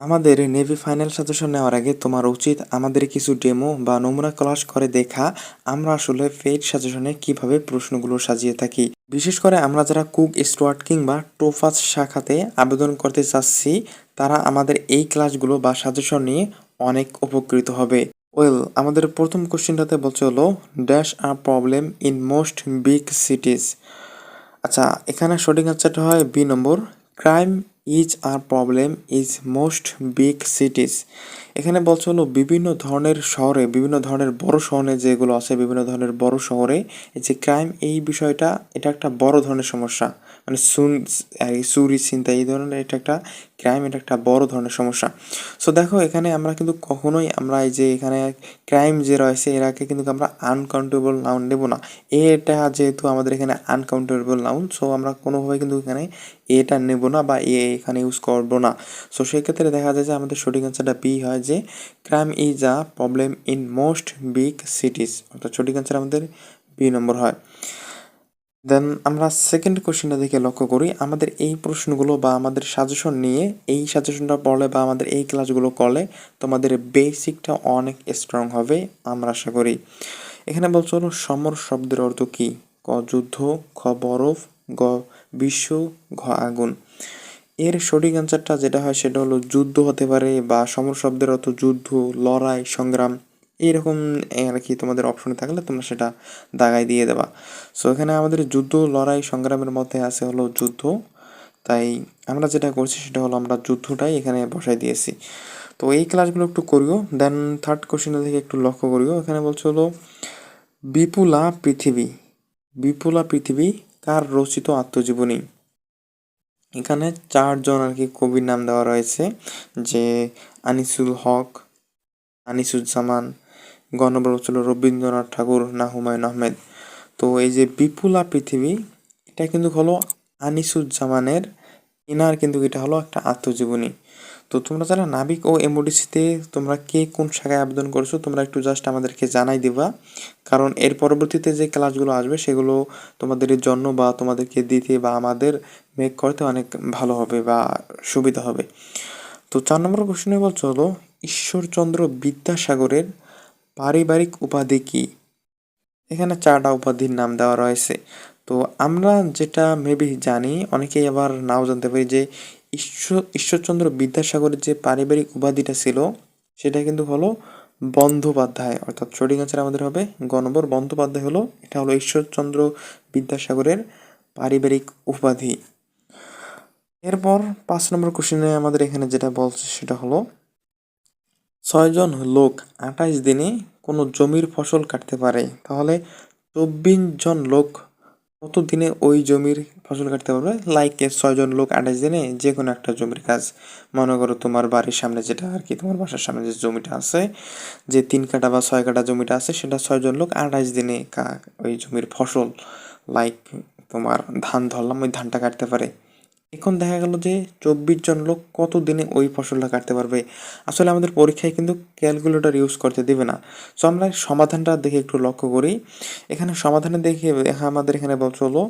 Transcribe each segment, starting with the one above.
আমাদের navy final suggestion নেওয়ার আগে তোমার উচিত আমাদের কিছু ডেমো বা নমুনা ক্লাস করে দেখা, আমরা আসলে ফেড সাজেশনে কীভাবে প্রশ্নগুলো সাজিয়ে থাকি। বিশেষ করে আমরা যারা কুক স্টুয়ার্ট কিংবা টোফাস শাখাতে আবেদন করতে চাচ্ছি, তারা আমাদের এই ক্লাসগুলো বা সাজেশন নিয়ে অনেক উপকৃত হবে। ওয়েল আমাদের প্রথম কোশ্চেনটাতে বলছে হলো dash are problem in most big cities আচ্ছা এখানে সঠিক আনসারটা হয় B number crime is are problem is most big cities এখানে বলছে হলো বিভিন্ন ধরনের শহরে, বিভিন্ন ধরনের বড় শহরে যেগুলো আছে, বিভিন্ন ধরনের বড় শহরে যে ক্রাইম এই বিষয়টা, এটা একটা বড় ধরনের সমস্যা। মানে সুন চুরি চিন্তা এই ধরনের এটা একটা ক্রাইম এটা একটা বড় ধরনের সমস্যা। সো দেখো, এখানে আমরা কিন্তু কখনোই আমরা এই যে এখানে ক্রাইম যে রয়েছে, এরাকে কিন্তু আমরা আনকাউন্টেবল নাউন নেব না। এটা যেহেতু আমাদের এখানে আনকাউন্টেবল নাউন সো আমরা কোনোভাবে কিন্তু এখানে এটা নেব না বা এ এখানে ইউজ করব না। সো সেক্ষেত্রে দেখা যায় যে আমাদের সঠিক অ্যান্সারটা বি হয় যে crime is a problem in most big cities. অর্থাৎ সঠিক অ্যান্সার আমাদের বি নম্বর হয়। দেন আমরা সেকেন্ড কোশ্চেনটা দিকে লক্ষ্য করি। আমাদের এই প্রশ্নগুলো বা আমাদের সাজেশন নিয়ে এই সাজেশনটা পড়লে বা আমাদের এই ক্লাসগুলো করলে তোমাদের বেসিকটা অনেক স্ট্রং হবে, আমরা আশা করি। এখানে বলছো সমর শব্দের অর্থ কী? ক যুদ্ধ, খ বরফ, গ বিশ্ব, ঘ আগুন। এর সঠিক অ্যান্সারটা যেটা হয় সেটা হলো যুদ্ধ হতে পারে বা সমর শব্দের অর্থ যুদ্ধ, লড়াই, সংগ্রাম এইরকম আর কি তোমাদের অপশনে থাকলে তোমরা সেটা দাগাই দিয়ে দেবা। সো এখানে আমাদের যুদ্ধ, লড়াই, সংগ্রামের মধ্যে আছে হলো যুদ্ধ। তাই আমরা যেটা করছি সেটা হলো আমরা যুদ্ধটাই এখানে বসাই দিয়েছি। তো এই ক্লাসগুলো একটু করিও দেন থার্ড কোশ্চেনের থেকে একটু লক্ষ্য করিও। এখানে বলছে হলো, বিপুলা পৃথিবী বিপুলা পৃথিবী কার রচিত আত্মজীবনী? এখানে চারজন আর কি কবির নাম দেওয়া রয়েছে, যে আনিসুল হক, আনিসুজ্জামান গণবর ছিল রবীন্দ্রনাথ ঠাকুর, না হুমায়ুন আহমেদ। তো এই যে বিপুলা পৃথিবী, এটা কিন্তু হলো আনিসুজ্জামানের ইনার কিন্তু এটা হলো একটা আত্মজীবনী। তো তোমরা যারা নাবিক ও এমওডিসিতে তোমরা কে কোন শাখায় আবেদন করছ, তোমরা একটু জাস্ট আমাদেরকে জানাই দিবা। কারণ এর পরবর্তীতে যে ক্লাসগুলো আসবে, সেগুলো তোমাদের জন্য বা তোমাদেরকে দিতে বা আমাদের মেক করতে অনেক ভালো হবে বা সুবিধা হবে। তো চার নম্বর কোশ্চেনে বলছো হলো, ঈশ্বরচন্দ্র বিদ্যাসাগরের পারিবারিক উপাধি কী? এখানে চারটা উপাধির নাম দেওয়া রয়েছে। তো আমরা যেটা মেবি জানি, অনেকেই আবার নাও জানতে পারি যে ঈশ্বর ঈশ্বরচন্দ্র বিদ্যাসাগরের যে পারিবারিক উপাধিটা ছিল, সেটা কিন্তু হলো বন্দ্যোপাধ্যায়। অর্থাৎ সঠিক আনসার আমাদের হবে গ নম্বর। বন্দ্যোপাধ্যায় হলো, এটা হলো ঈশ্বরচন্দ্র বিদ্যাসাগরের পারিবারিক উপাধি। এরপর পাঁচ নম্বর কোশ্চেনে আমাদের এখানে যেটা বলছে, সেটা হলো ছয়জন লোক আঠাইশ দিনে কোনো জমির ফসল কাটতে পারে। তাহলে চব্বিশ জন লোক কত দিনে ওই জমির ফসল কাটতে পারবে। লাইক ছয়জন লোক আঠাশ দিনে যে কোনো একটা জমির কাজ। মনে করো তোমার বাড়ির সামনে যেটা আর কি, তোমার বাসার সামনে যে জমিটা আছে, যে তিন কাটা বা ছয় কাটা জমিটা আছে, সেটা ছয়জন লোক আঠাশ দিনে ওই জমির ফসল লাইক তোমার ধান ধরলাম, ওই ধানটা কাটতে পারে। এখন দেখা গেল যে চব্বিশ জন লোক কত দিনে ওই ফসলটা কাটতে পারবে? আসলে আমাদের পরীক্ষায় কিন্তু ক্যালকুলেটর ইউজ করতে দেবে না। সো আমরা সমাধানটা দেখে একটু লক্ষ্য করি। এখানে সমাধানে দেখে দেখা আমাদের এখানে হলো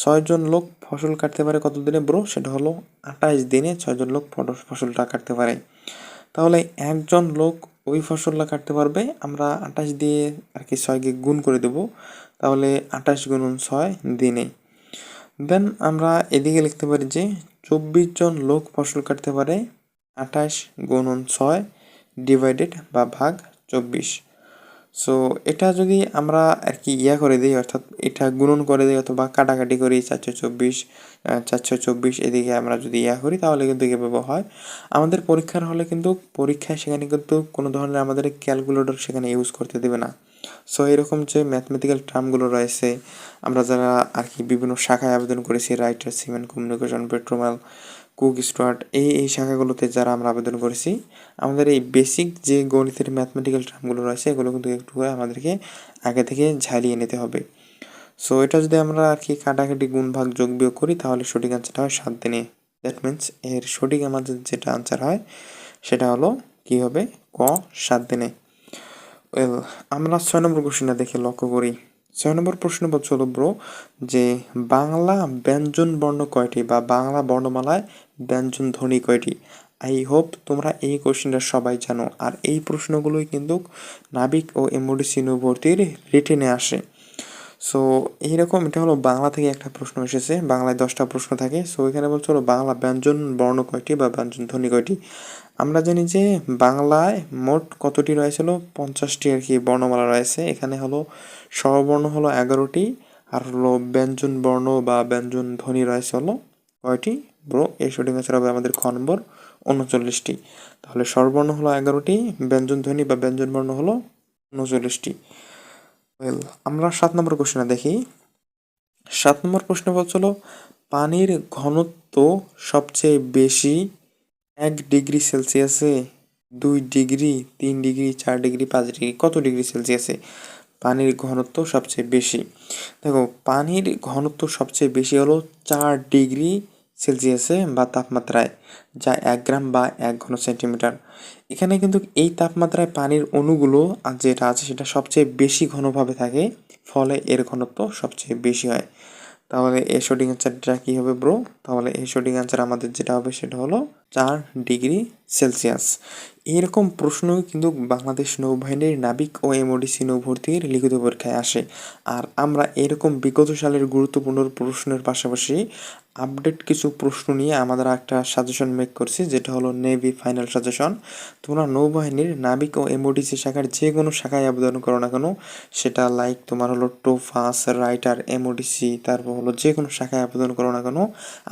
ছয়জন লোক ফসল কাটতে পারে কত দিনে ব্রো? সেটা হলো আঠাইশ দিনে ছয়জন লোক ফসলটা কাটতে পারে। তাহলে একজন লোক ওই ফসলটা কাটতে পারবে, আমরা আঠাশ দিয়ে আর কি ছয়কে গুণ করে দেব। তাহলে আঠাশ গুণন ছয় দিনে। দেন আমরা এদিকে লিখতে পারি যে চব্বিশ জন লোক ফসল কাটতে পারে, আঠাশ গুণন ছয় ডিভাইডেড বা ভাগ চব্বিশ। সো এটা যদি আমরা আর কি ইয়া করে দিই, অর্থাৎ এটা গুণন করে দিই অথবা কাটাকাটি করি চারশো চব্বিশ চারশো চব্বিশ এদিকে আমরা যদি ইয়া করি, তাহলে কিন্তু এভাবে হয়। আমাদের পরীক্ষার হলে কিন্তু, পরীক্ষায় সেখানে কিন্তু কোনো ধরনের আমাদের ক্যালকুলেটর সেখানে ইউজ করতে দেবে না। সো এরকম যে ম্যাথমেটিক্যাল টার্মগুলো রয়েছে, আমরা যারা আর কি বিভিন্ন শাখায় আবেদন করেছি রাইটার সিমেন্ট কমিউনিকেশন পেট্রোমাল কুক স্টুয়ার্ট এই এই শাখাগুলোতে যারা আমরা আবেদন করেছি, আমাদের এই বেসিক যে গণিতের ম্যাথমেটিক্যাল টার্মগুলো রয়েছে, এগুলো কিন্তু একটু করে আমাদেরকে আগে থেকে ঝালিয়ে নিতে হবে। সো এটা যদি আমরা আর কি কাটাকাটি গুণ ভাগ যোগ বিয়োগ করি, তাহলে সঠিক আনসারটা হয় সাত দিনে। দ্যাট মিন্স এর সঠিক আমাদের যেটা আনসার হয়, সেটা হলো কী হবে? ক সাত দিনে। ওয়েল আমরা ছয় নম্বর কোশ্চেনটা দেখে লক্ষ্য করি। ছয় নম্বর প্রশ্ন বলছে ব্রো যে বাংলা ব্যঞ্জন বর্ণ কয়টি বা বাংলা বর্ণমালায় ব্যঞ্জন ধ্বনি কয়টি? আই হোপ তোমরা এই কোশ্চেনটা সবাই জানো। আর এই প্রশ্নগুলোই কিন্তু নাবিক ও এমডিসি নৌভর্তির রিটেনে আসে। সো এইরকম এটা হলো বাংলা থেকে একটা প্রশ্ন এসেছে। বাংলায় দশটা প্রশ্ন থাকে। সো এখানে বলছে হলো বাংলা ব্যঞ্জন, বর্ণ কয়টি বা ব্যঞ্জন ধ্বনি কয়টি? আমরা জানি যে বাংলায় মোট কতটি রয়েছিল পঞ্চাশটি আর কি বর্ণমালা রয়েছে। এখানে হলো স্বরবর্ণ হলো এগারোটি আর হলো ব্যঞ্জন বর্ণ বা ব্যঞ্জন ধ্বনি রয়েছে হলো কয়টি? ব্রো, এই শুটিং আনসার হবে আমাদের খ নম্বর, উনচল্লিশটি। তাহলে স্বরবর্ণ হলো এগারোটি, ব্যঞ্জন ধ্বনি বা ব্যঞ্জন বর্ণ হলো উনচল্লিশটি। ওয়েল আমরা সাত নম্বর কোশ্চেনে দেখি। সাত নম্বর প্রশ্ন বলছিল, পানির ঘনত্ব সবচেয়ে বেশি এক ডিগ্রি সেলসিয়াসে দুই ডিগ্রি, তিন ডিগ্রি, চার ডিগ্রি, পাঁচ ডিগ্রি, কত ডিগ্রি সেলসিয়াসে পানির ঘনত্ব সবচেয়ে বেশি? দেখো, পানির ঘনত্ব সবচেয়ে বেশি হলো চার ডিগ্রি সেলসিয়াসে বা তাপমাত্রায়, যা এক গ্রাম বা এক ঘন সেন্টিমিটার। এখানে কিন্তু এই তাপমাত্রায় পানির অণুগুলো যেটা আছে সেটা সবচেয়ে বেশি ঘনভাবে থাকে, ফলে এর ঘনত্ব সবচেয়ে বেশি হয়। তাহলে এর শোডিং অ্যান্সারটা কী হবে ব্রো তাহলে এ শোডিং অ্যান্সার আমাদের যেটা হবে সেটা হলো চার ডিগ্রি সেলসিয়াস। এরকম প্রশ্ন কিন্তু বাংলাদেশ নৌবাহিনীর নাবিক ও এমওডিসি নৌভর্তির লিখিত পরীক্ষায় আসে। আর আমরা এরকম বিগত সালের গুরুত্বপূর্ণ প্রশ্নের পাশাপাশি আপডেট কিছু প্রশ্ন নিয়ে আমাদের একটা সাজেশন মেক করছি, যেটা হলো নেভি ফাইনাল সাজেশন তোমরা নৌবাহিনীর নাবিক ও এমওডিসি শাখার যে কোনো শাখায় আবেদন করো না কেন, সেটা লাইক তোমার হলো টোফাস রাইটার এমওডিসি তারপর হলো যে কোনো শাখায় আবেদন করো না কেন,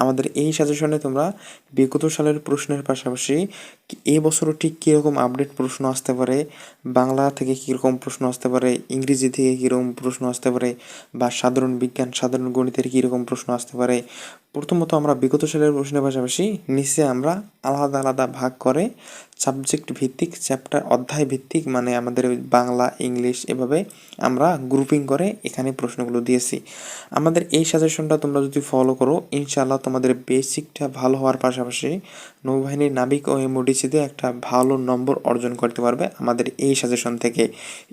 আমাদের এই সাজেশনে তোমরা বিগত সালের প্রশ্নের পাশাপাশি এ বছরও ঠিক কীরকম আপডেট প্রশ্ন আসতে পারে? বাংলা থেকে কীরকম প্রশ্ন আসতে পারে? ইংরেজি থেকে কীরকম প্রশ্ন আসতে পারে? বা সাধারণ বিজ্ঞান, সাধারণ গণিতের কীরকম প্রশ্ন আসতে পারে? প্রথমত আমরা বিগত সালের প্রশ্নের পাশাপাশি নিচে আমরা আলাদা আলাদা ভাগ করে সাবজেক্ট ভিত্তিক চ্যাপ্টার অধ্যায় ভিত্তিক মানে আমাদের বাংলা, ইংলিশ এভাবে আমরা গ্রুপিং করে এখানে প্রশ্নগুলো দিয়েছি। আমাদের এই সাজেশনটা তোমরা যদি ফলো করো, ইনশাআল্লাহ তোমাদের বেসিকটা ভালো হওয়ার পাশাপাশি নৌবাহিনীর নাবিক ও এমওডিসিতে একটা ভালো নম্বর অর্জন করতে পারবে আমাদের এই সাজেশন থেকে।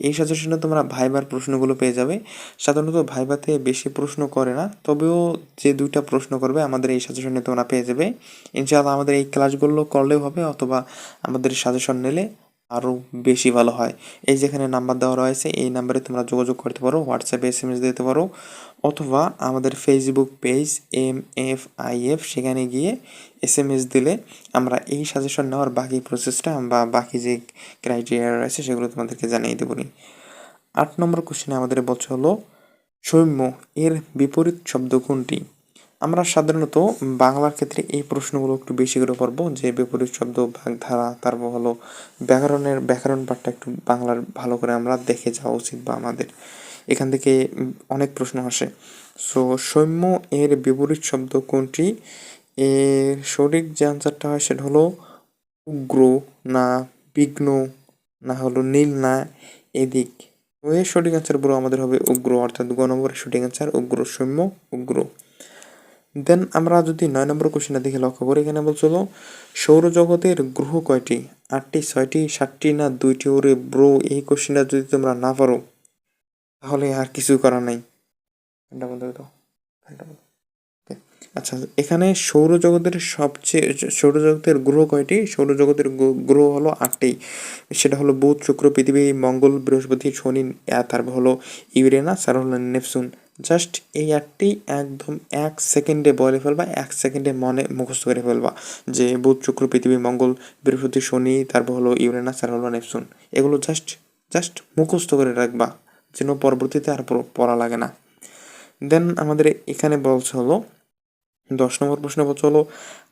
এই সাজেশনে তোমরা ভাইবার প্রশ্নগুলো পেয়ে যাবে। সাধারণত ভাইবাতে বেশি প্রশ্ন করে না, তবেও যে দুইটা প্রশ্ন করবে আমাদের এই সাজেশন সাজেশনে তোমরা পেয়ে যাবে। ইনশাআল্লাহ আমাদের এই ক্লাসগুলো করলেও হবে, অথবা আমাদের সাজেশন নিলে আরও বেশি ভালো হয়। এই যেখানে নাম্বার দেওয়া রয়েছে, এই নাম্বারে তোমরা যোগাযোগ করতে পারো হোয়াটসঅ্যাপে এস এম এস দিতে পারো, অথবা আমাদের Facebook page M F I F সেখানে গিয়ে এস এম এস দিলে আমরা এই সাজেশন নেওয়ার বাকি প্রসেসটা বা বাকি যে ক্রাইটেরিয়া রয়েছে, সেগুলো তোমাদেরকে জানিয়ে দেবো আট নম্বর কোশ্চেনে আমাদের বলছে হলো, সৌম্য এর বিপরীত শব্দ কোনটি? আমরা সাধারণত বাংলার ক্ষেত্রে এই প্রশ্নগুলো একটু বেশি করে পড়ব। যে বিপরীত শব্দ, ভাগধারা, তারপর হলো ব্যাকরণের, ব্যাকরণ পাঠটা একটু বাংলার ভালো করে আমরা দেখে যাওয়া উচিত বা আমাদের এখান থেকে অনেক প্রশ্ন আসে। সো সৌম্য এর বিপরীত শব্দ কোনটি? এর সঠিক যে আনসারটা হয় সেটা হলো উগ্র, না বিঘ্ন, না হলো নীল, না এদিক। এর সঠিক আনসার পুরো আমাদের হবে উগ্র, অর্থাৎ গ নম্বরের সঠিক আনসার উগ্র সৌম্য, উগ্র। দেন আমরা যদি নয় নম্বর কোশ্চেনটা দেখে লক্ষ্য করি, এখানে বলছিল সৌরজগতের গ্রহ কয়টি? আটটি, ছয়টি, সাতটি না দুইটি? ওরে ব্রো এই কোশ্চেনটা যদি তোমরা না পারো, তাহলে আর কিছু করার নাই। আচ্ছা এখানে সৌরজগতের সবচেয়ে, সৌরজগতের গ্রহ কয়টি? সৌরজগতের গ্রহ হলো আটটি। সেটা হলো বুধ, শুক্র, পৃথিবী, মঙ্গল, বৃহস্পতি, শনি তারপর হলো ইউরেনাস, আর হলো নেপচুন। জাস্ট এই আটটি একদম এক সেকেন্ডে বলে ফেলবা, এক সেকেন্ডে মনে মুখস্থ করে ফেলবা যে বুধ, শুক্র, পৃথিবী, মঙ্গল, বৃহস্পতি, শনি, তারপর হলো ইউরেনাস, আর হলো নেপচুন। এগুলো জাস্ট জাস্ট মুখস্থ করে রাখবা যেন পরবর্তীতে আর পড়- লাগে না। দেন আমাদের এখানে বলছে হলো, দশ নম্বর প্রশ্ন বলছে হলো,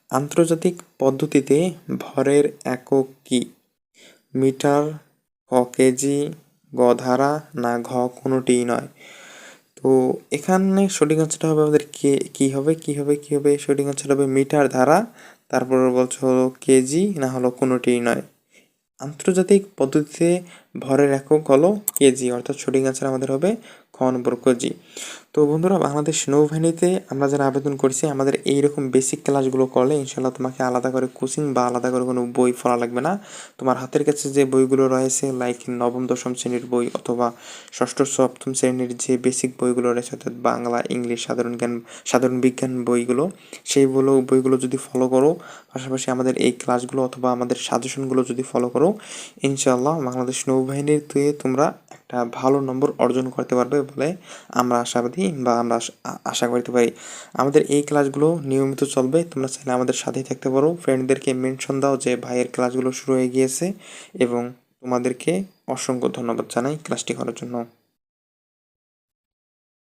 আন্তর্জাতিক পদ্ধতিতে ভরের একক কি? মিটার, ক কেজি, গ ধারা, না ঘ কোনোটিই নয়। তো এখানে সঠিক আনসারটা হবে আমাদের কে, কী হবে কী হবে কী হবে? সঠিক আনসার হবে মিটার ধারা। তারপর বলছে হলো কেজি, না হলো কোনোটিই নয়। আন্তর্জাতিক পদ্ধতিতে ভরের একক হলো কেজি, অর্থাৎ সঠিক আনসার আমাদের হবে খ নম্বর কেজি। তো বন্ধুরা, বাংলাদেশ নৌবাহিনীতে আমরা যারা আবেদন করেছি, আমাদের এইরকম বেসিক ক্লাসগুলো করলে ইনশাল্লাহ তোমাকে আলাদা করে কোচিং বা আলাদা করে কোনো বই পড়া লাগবে না। তোমার হাতের কাছে যে বইগুলো রয়েছে লাইক নবম, দশম শ্রেণির বই অথবা ষষ্ঠ, সপ্তম শ্রেণির যে বেসিক বইগুলো রয়েছে, অর্থাৎ বাংলা, ইংলিশ, সাধারণ জ্ঞান, সাধারণ বিজ্ঞান বইগুলো সেইগুলো বইগুলো যদি ফলো করো, পাশাপাশি আমাদের এই ক্লাসগুলো অথবা আমাদের সাজেশনগুলো যদি ফলো করো, ইনশাআল্লাহ বাংলাদেশ নৌবাহিনীতে তোমরা একটা ভালো নম্বর অর্জন করতে পারবে বলে আমরা আশাবাদী বা আমরা আশা করতে পারি। আমাদের এই ক্লাসগুলো নিয়মিত চলবে। তোমরা চাইলে আমাদের সাথেই থাকতে পারো। ফ্রেন্ডদেরকে মেনশন দাও যে ভাইয়ের ক্লাসগুলো শুরু হয়ে গিয়েছে এবং তোমাদেরকে অসংখ্য ধন্যবাদ জানাই ক্লাসটি করার জন্য।